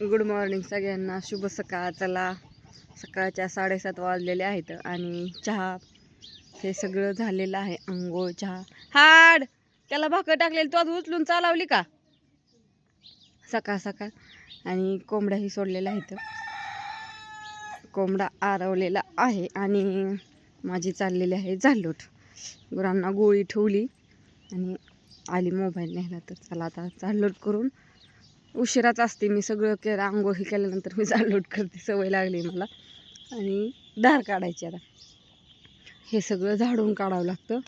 Good morning सगळ्यांना. शुभ सकाळ. चला सकाळच्या साडेसात वाजलेले आहेत आणि चहा हे सगळं झालेलं आहे. अंघोळ चहा. हाड! त्याला भाकर टाकलेली. तो आज उचलून चालवली का? सकाळ सकाळ. आणि कोंबड्याही सोडलेल्या आहेत. कोंबडा आरवलेला आहे आणि माझी चाललेली आहे झालोट. गुरांना गोळी ठेवली आणि आली मोबाईल न्यायला. तर चला आता चाललोट करून उशिराच असते मी सगळं केलं हे केल्यानंतर मी जाडलोट करते सवय लागली मला. आणि धार काढायची आता. हे सगळं झाडून काढावं लागतं.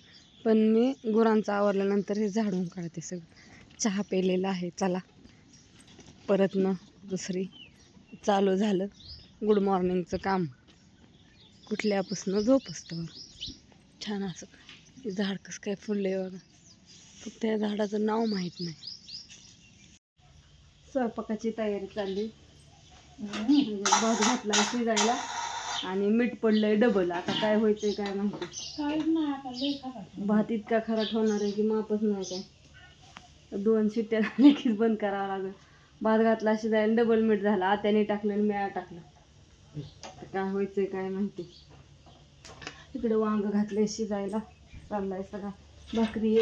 पण मी गुरांचं आवरल्यानंतर हे झाडून काढते सगळं. चहा पेलेला आहे चला. परत न दुसरी. चालू झालं गुड मॉर्निंगचं काम. कुठल्यापासून झोप असतं छान असं. झाड कसं काय फुलले बघा. फक्त त्या झाडाचं नाव माहीत नाही. स्वयंपाकाची तयारी चालली. भात घातला शिजायला. आणि मीठ पडलंय डबल आता काय व्हायचंय काय माहिती. नाही खराब भात इतका खराट होणार आहे की मापच नाही काय. दोन शिट्ट्या की बंद करावं लागेल. भात घातला शिजायला डबल मीठ झाला. आत्याने टाकलं आणि म्या टाकलं. काय व्हायचंय काय माहिती. इकडे वांग घातले शिजायला. चाललाय सगळा. भाकरी.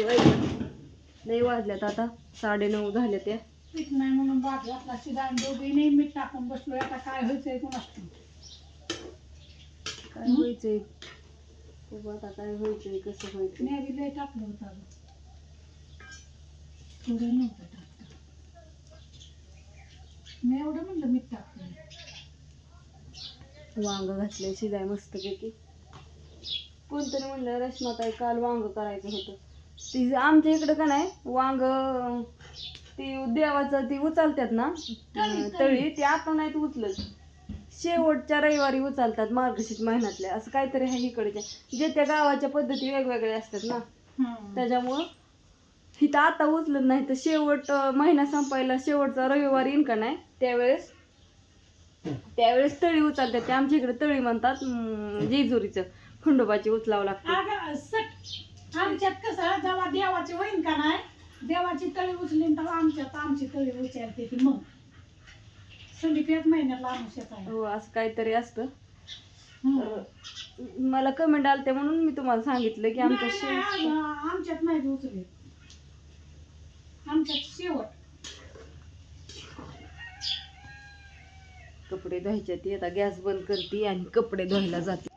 लय वाजल्यात आता. साडेनऊ झाल्या त्या पीठ नाही म्हणून भात घातला शिदा दोघी नाही मीठ टाकून बसलोय. आता काय व्हायचंय कोणाच काय व्हायचंय? खूप आता काय व्हायचंय कसं व्हायचंय? मी बी लय टाकलं होतं अगं. थोडं नव्हतं टाकलं मी एवढं म्हणलं मीठ टाकलं वांग घातले शिजाय मस्त पैकी कोणतरी म्हणलं रश्माताई काल वांग करायचं होतं. ती आमच्या इकडं का नाही वांग ती देवाचं ती उचलतात ना? अं, तळी. ती आता नाहीत उचलत. शेवटच्या रविवारी उचलतात मार्गशीर्ष महिन्यातल्या असं काहीतरी आहे इकडच्या जे त्या गावाच्या पद्धती वेगवेगळ्या असतात ना. हं. त्याच्यामुळं इथं आता उचलत नाही तर शेवट अं, महिना संपायला शेवटचा रविवार येईन का नाही? त्यावेळेस त्यावेळेस तळी उचलतात. ते आमच्या इकडे तळी म्हणतात अं, जेजुरीचं. खंडोबाची उचलावं लागतं. अगं सट आमच्यात कसं जेव्हा देवाची होईन का नाही? देवाची तळी उचली तेव्हा आमच्यात आमची तळी उचलते ती मग. संदीपेत महिन्याला आमुष्यात आहे हो असं काहीतरी असतं. तर मला कमेंट आलते म्हणून मी तुम्हाला सांगितलं की आमच्या नाही, शेव नाही, अगं, आमच्यात नाही उचले आमच्यात शेवट. कपडे धुवायचे ती आता गॅस बंद करते आणि कपडे धुवायला जाते.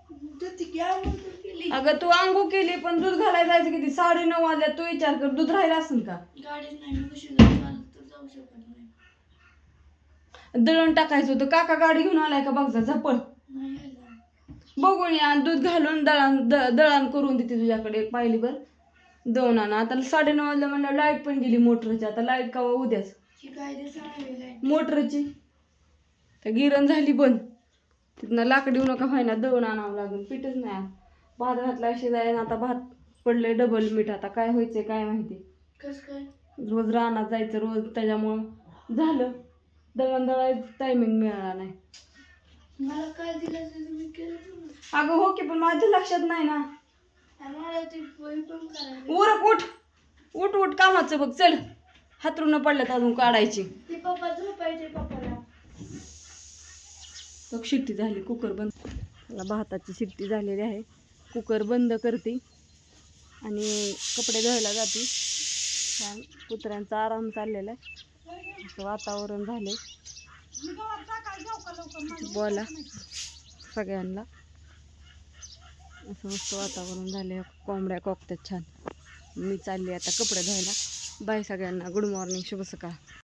अगं तू आंघोळ केली पण दूध घालायला जायचं किती? साडे नऊ वाजल्या तू विचार कर दूध राहिला असेल का? दळण टाकायचं होतं. काका गाडी घेऊन आलाय का बघ जा झपळ. बघून या आणि दूध घालून दळण द- दळण करून देते तुझ्याकडे. एक पाहिलीभर दोन आणा. आता साडे नऊ वाजल्या म्हणलं लाइट पण गेली मोटरची. आता लाइट कवा उद्याच मोटरची. तर गिरण झाली बंद. तिथनं लाकडी नका व्हायना दळून आणावं लागेल. पीठच नाही. भात घातला शिजायला आता भात पडले डबल मीठ. आता काय व्हायचंय काय माहिती? रोज रानात जायचं रोज त्याच्यामुळं झालं. दळण दळायचं टायमिंग मिळाला नाही. मला काय दिलं अगं हो की पण माझ्या लक्षात नाही ना. उरक उठ! उठ उठ कामाचं बघ चल. हातरून पडल्यात अजून काढायची. शिट्टी झाली कुकर बंद. मला भाताची शिट्टी झालेली आहे. कुकर बंद करते आणि कपडे धुवायला जाते. छान कुत्र्यांचा आराम चाललेला आहे. असं वातावरण झाले बोला सगळ्यांना. असं मस्त वातावरण झाले कोंबड्या कोकतात छान. मी चालली आता कपडे धुवायला. बाय सगळ्यांना. Good morning. शुभ सकाळ.